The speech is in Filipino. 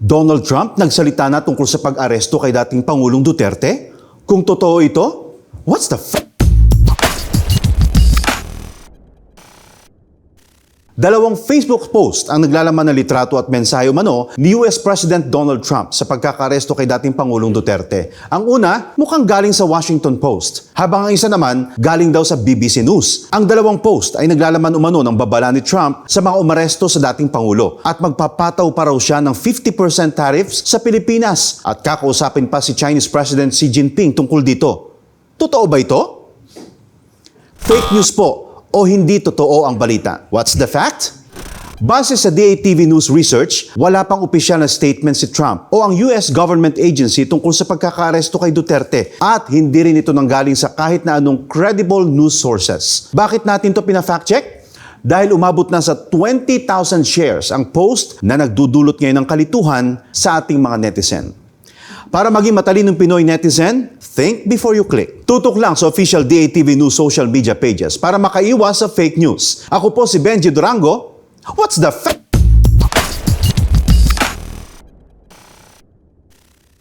Donald Trump nagsalita na tungkol sa pag-aresto kay dating Pangulong Duterte? Kung totoo ito, what's the f- Dalawang Facebook post ang naglalaman ng litrato at mensahe umano ni US President Donald Trump sa pagkakaresto kay dating Pangulong Duterte. Ang una, mukhang galing sa Washington Post, habang ang isa naman galing daw sa BBC News. Ang dalawang post ay naglalaman umano ng babala ni Trump sa mga umaresto sa dating Pangulo at magpapataw pa raw siya ng 50% tariffs sa Pilipinas at kakausapin pa si Chinese President Xi Jinping tungkol dito. Totoo ba ito? Fake news po o hindi totoo ang balita. What's the fact? Base sa DATV News Research, wala pang opisyal na statement si Trump o ang US government agency tungkol sa pagkakaaresto kay Duterte at hindi rin ito nanggaling sa kahit na anong credible news sources. Bakit natin to pina-fact check? Dahil umabot na sa 20,000 shares ang post na nagdudulot ngayon ng kalituhan sa ating mga netizen. Para maging matalinong Pinoy netizen, think before you click. Tutok lang sa official DATV News social media pages para makaiwas sa fake news. Ako po si Benji Durango. What's the fact?